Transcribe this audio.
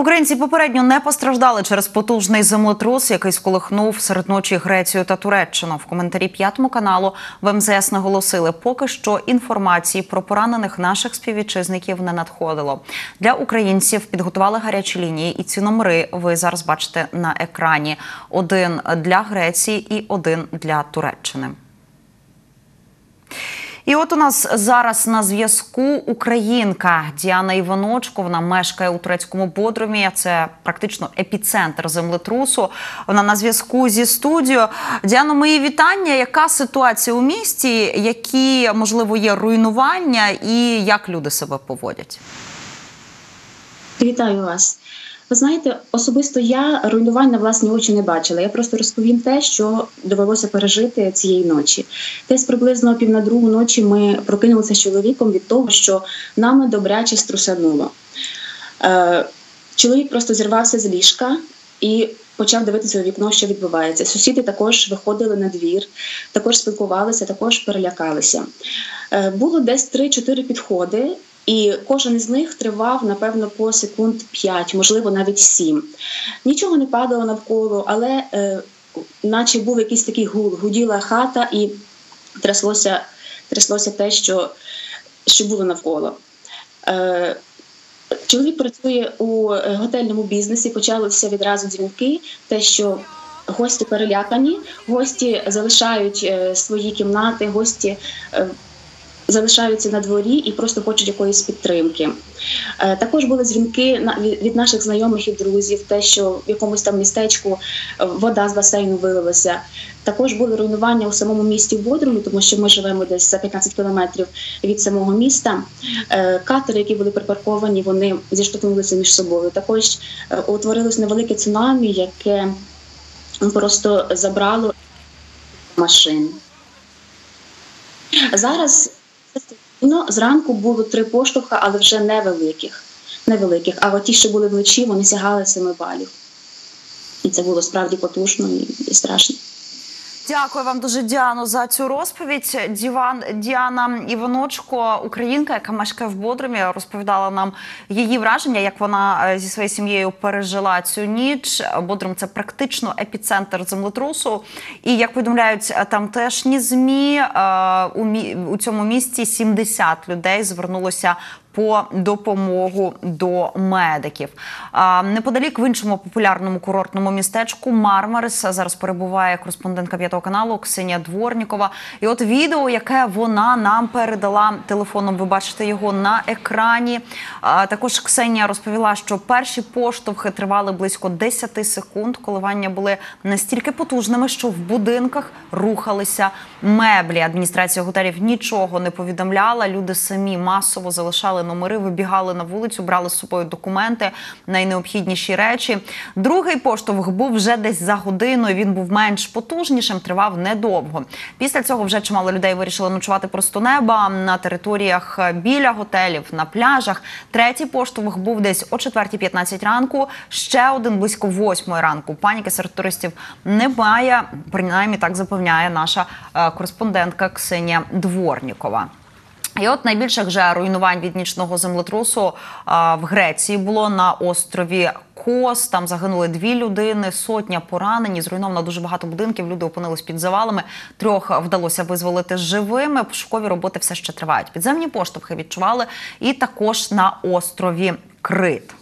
Українці попередньо не постраждали через потужний землетрус, який сколихнув серед ночі Грецію та Туреччину. В коментарі п'ятому каналу в МЗС наголосили, поки що інформації про поранених наших співвітчизників не надходило. Для українців підготували гарячі лінії, і ці номери ви зараз бачите на екрані: один для Греції і один для Туреччини. І от у нас зараз на зв'язку українка Діана Іваночко. Вона мешкає у турецькому Бодрумі. Це практично епіцентр землетрусу. Вона на зв'язку зі студією. Діано, мої вітання. Яка ситуація у місті? Які можливо є руйнування, і як люди себе поводять? Вітаю вас. Ви знаєте, особисто я руйнувань на власні очі не бачила. Я просто розповім те, що довелося пережити цієї ночі. Десь приблизно пів на другу ночі ми прокинулися з чоловіком від того, що нами добряче струсануло. Е, чоловік просто зірвався з ліжка і почав дивитися у вікно, що відбувається. Сусіди також виходили на двір, також спілкувалися, також перелякалися. Е, було десь 3-4 підходи. І кожен із них тривав, напевно, по секунд 5, можливо, навіть 7. Нічого не падало навколо, але е, наче був якийсь такий гул, гуділа хата і тряслося тряслося те, що що було навколо. Е, Чоловік працює у готельному бізнесі, почалися відразу дзвінки, те, що гості перелякані, гості залишають е, свої кімнати, гості. Залишаються на дворі і просто хочуть якоїсь підтримки. Е, також були дзвінки від наших знайомих і друзів, те, що в якомусь там містечку е, вода з басейну вилилася. Також були руйнування у самому місті в Бодрумі, тому що ми живемо десь за 15 кілометрів від самого міста. Е, катери, які були припарковані, вони зіштовхнулися між собою. Також утворилось невелике цунамі, яке просто забрало машин. Зараз Ну, зранку було три поштовха, але вже невеликих. невеликих. А от ті, що були вночі, вони сягали семи балів. І це було справді потужно і, страшно. Дякую вам дуже, Діано, за цю розповідь. Діван Діана Іваночко, українка, яка мешкає в Бодрумі, розповідала нам її враження, як вона е, зі своєю сім'єю пережила цю ніч. Бодрум це практично епіцентр землетрусу. І як повідомляють тамтешні змі е, у цьому місті 70 людей звернулося по допомогу до медиків. Неподалік в іншому популярному курортному містечку Мармарис зараз перебуває кореспондентка п'ятого каналу Ксенія Дворнікова. І от відео, яке вона нам передала телефоном, ви бачите його на екрані. Також Ксенія розповіла, що перші поштовхи тривали близько 10 секунд. Коливання були настільки потужними, що в будинках рухалися меблі. Адміністрація готелів нічого не повідомляла. Люди самі масово залишали міняли номери, вибігали на вулицю, брали з собою документи, найнеобхідніші речі. Другий поштовх був вже десь за годиною. Він був менш потужнішим, тривав недовго. Після цього вже чимало людей вирішили ночувати просто неба на територіях біля готелів, на пляжах. Третій поштовх був десь о 4.15 ранку. Ще один близько 8 ранку. Паніки серед туристів немає. Принаймні так запевняє наша е, кореспондентка Ксенія Дворнікова. І от найбільших вже руйнувань від нічного землетрусу а, в Греції було на острові Кос. Там загинули дві людини, сотня поранені. Зруйновано дуже багато будинків. Люди опинились під завалами. Трьох вдалося визволити живими. Пошукові роботи все ще тривають. Підземні поштовхи відчували і також на острові Крит.